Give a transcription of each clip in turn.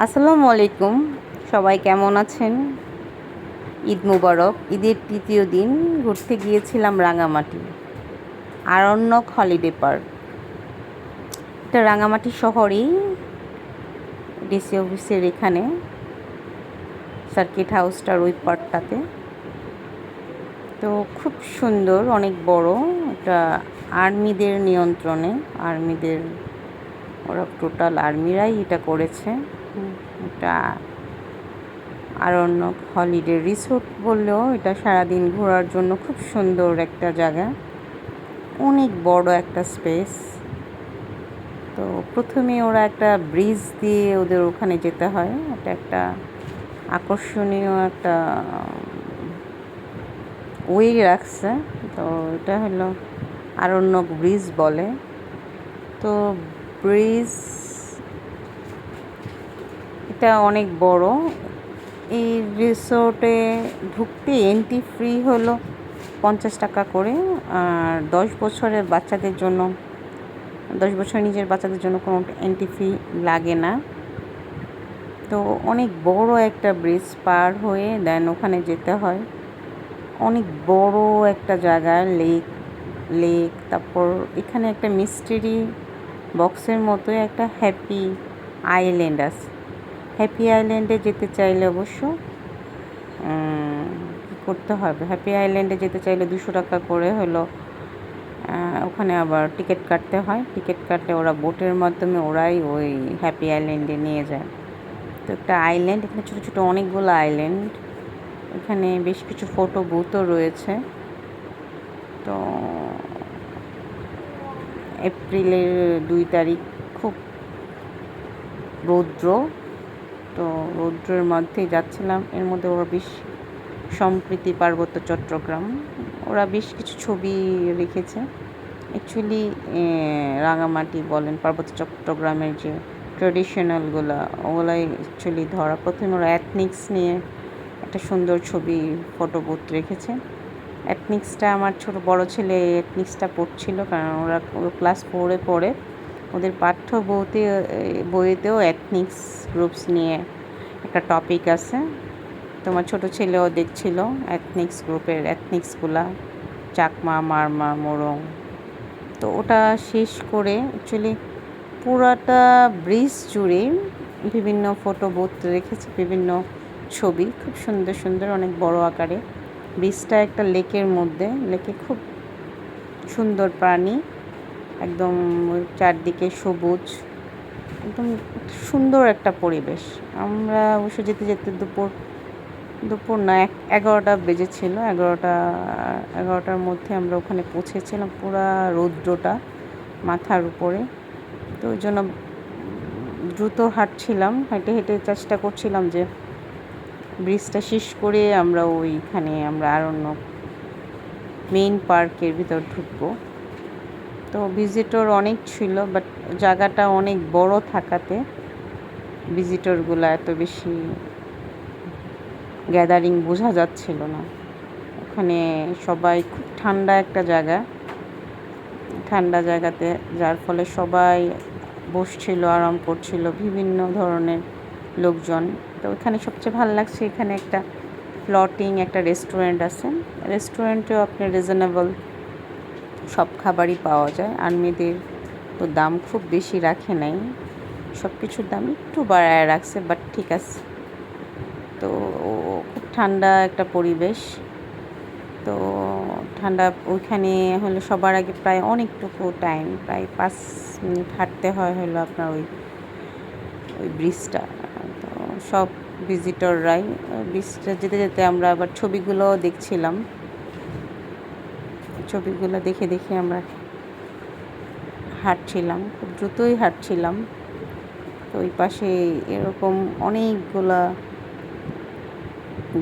আসসালামু আলাইকুম। সবাই কেমন আছেন? ঈদ মুবারক। ঈদের তৃতীয় দিন, ঘুরতে গিয়েছিলাম রাঙামাটি। Aranyak holiday park. এটা রাঙামাটি শহরেই ডিসি অফিসের এখানে সার্কিট হাউসটার ওই পার্কটাতে। তো খুব সুন্দর, অনেক বড়। এটা আর্মিদের নিয়ন্ত্রণে। আর্মিদের, ওরা টোটাল আর্মিরাই এটা করেছে। এটা আরণ্যক হলিডে রিসোর্ট বললেও এটা সারাদিন ঘোরার জন্য খুব সুন্দর একটা জায়গা। অনেক বড় একটা স্পেস। তো প্রথমে ওরা একটা ব্রিজ দিয়ে ওদের ওখানে যেতে হয়। এটা একটা আকর্ষণীয় একটা ওয়ে রাখছে। তো এটা হলো আরণ্যক ব্রিজ বলে। তো ব্রিজ এটা অনেক বড়। এই রিসোর্টে ঢুকতে এন্ট্রি ফ্রি হলো পঞ্চাশ টাকা করে। আর দশ বছরের বাচ্চাদের জন্য, দশ বছর নিজের বাচ্চাদের জন্য কোনো এন্ট্রি ফি লাগে না। তো অনেক বড় একটা ব্রিজ পার হয়ে দেন ওখানে যেতে হয়। অনেক বড় একটা জায়গা লেক লেক তারপর এখানে একটা মিস্ট্রি বক্সের মতোই একটা হ্যাপি আইল্যান্ড আছে। হ্যাপি আইল্যান্ডে যেতে চাইলে অবশ্য করতে হবে? হ্যাপি আইল্যান্ডে যেতে চাইলে দুশো টাকা করে হলো ওখানে আবার টিকিট কাটতে হয়। টিকিট কাটলে ওরা বোটের মাধ্যমে ওরাই ওই হ্যাপি আইল্যান্ডে নিয়ে যায়। তো একটা আইল্যান্ড এখানে ছোটো ছোটো অনেকগুলো আইল্যান্ড এখানে বেশ কিছু ফটো বুথও রয়েছে। তো এপ্রিলের দুই তারিখ খুব রৌদ্র। তো রৌদ্রের মধ্যেই যাচ্ছিলাম। এর মধ্যে ওরা বেশ সম্প্রীতি পার্বত্য চট্টগ্রাম। ওরা বেশ কিছু ছবি রেখেছে। অ্যাকচুয়ালি রাঙামাটি বলেন, পার্বত্য চট্টগ্রামের যে ট্রেডিশনালগুলো ওগুলাই অ্যাকচুয়ালি ধরা। প্রথমে ওরা অ্যাথনিক্স নিয়ে একটা সুন্দর ছবি ফটো বুথ রেখেছে। অ্যাথনিক্সটা আমার ছোট বড় ছেলে অ্যাথনিক্সটা পড়ছিল, কারণ ওরা ক্লাস ফোরে পড়ে। ওদের পাঠ্য বইতে বইতেও অ্যাথনিক্স গ্রুপস নিয়ে একটা টপিক আছে। তোমার ছোট ছেলেও দেখছিল অ্যাথনিক্স গ্রুপের অ্যাথনিক্সগুলা চাকমা, মারমা, মোরং। তো ওটা শেষ করে অ্যাকচুয়ালি পুরাটা ব্রিজ জুড়ে বিভিন্ন ফটো বুথ রেখেছে, বিভিন্ন ছবি। খুব সুন্দর সুন্দর, অনেক বড় আকারে। ব্রিজটা একটা লেকের মধ্যে লেকে খুব সুন্দর প্রাণী। একদম চারদিকে সবুজ, একদম সুন্দর একটা পরিবেশ। আমরা অবশ্য যেতে যেতে দুপুর দুপুর না, এক, এগারোটা বেজেছিল, এগারোটা, এগারোটার মধ্যে আমরা ওখানে পৌঁছেছিলাম পুরা রৌদ্রটা মাথার উপরে। তো ওই জন্য দ্রুত হাঁটছিলাম, হেঁটে হেঁটে চেষ্টা করছিলাম যে ব্রিজটা শেষ করে আমরা ওইখানে আমরা আরণ্য মেইন পার্কের ভিতর ঢুকবো। তো ভিজিটর অনেক ছিল বাট জায়গাটা অনেক বড় থাকাতে ভিজিটরগুলো এত বেশি গ্যাদারিং বোঝা যাচ্ছিল না। ওখানে সবাই খুব ঠান্ডা একটা জায়গা, ঠান্ডা জায়গাতে, যার ফলে সবাই বসছিল, আরাম করছিল, বিভিন্ন ধরনের লোকজন। তো ওখানে সবচেয়ে ভালো লাগছে এখানে একটা ফ্লটিং একটা রেস্টুরেন্ট আছে। রেস্টুরেন্টেও আপনি রিজনেবল সব খাবারই পাওয়া যায়। আর্মিদের তো দাম খুব বেশি রাখে নাই। সব কিছুর দাম একটু বাড়ায় রাখছে বাট ঠিক আছে। তো খুব ঠান্ডা একটা পরিবেশ। তো ঠান্ডা ওইখানে হলো সবার আগে প্রায় অনেকটুকু টাইম প্রায় পাঁচ মিনিট হাঁটতে হয় হলো আপনার ওই ওই ব্রিজটা তো সব ভিজিটররাই ব্রিজটা যেতে যেতে আমরা আবার ছবিগুলোও দেখছিলাম। ছবিগুলো দেখে দেখে আমরা হাঁটছিলাম, খুব দ্রুতই হাঁটছিলাম। তো ওই পাশে এরকম অনেকগুলা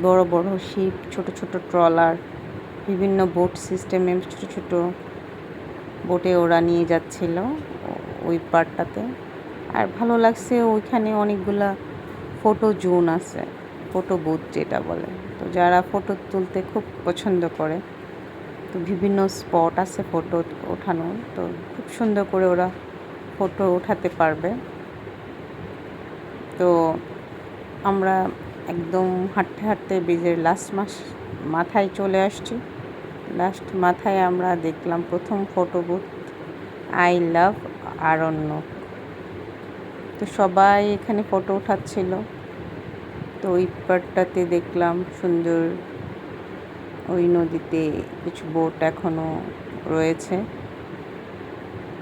বড় বড় শিপ, ছোট ছোট ট্রলার, বিভিন্ন বোট সিস্টেমে ছোট ছোট বোটে ওরা নিয়ে যাচ্ছিল ওই পার্টটাতে। আর ভালো লাগছে ওইখানে অনেকগুলা ফটো জোন আছে, ফটো বুথ যেটা বলে। তো যারা ফটো তুলতে খুব পছন্দ করে তো বিভিন্ন স্পট আছে ফটো ওঠানো তো খুব সুন্দর করে ওরা ফটো ওঠাতে পারবে। তো আমরা একদম হাঁটতে হাঁটতে ব্রিজের লাস্ট মাস, মাথায় চলে আসছি। লাস্ট মাথায় আমরা দেখলাম প্রথম photo booth I love Aranya তো সবাই এখানে ফটো উঠাচ্ছিল তো ওই পারটাতে দেখলাম সুন্দর ওই নদীতে কিছু বোট এখনও রয়েছে।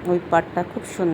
ওই পাড়টা খুব সুন্দর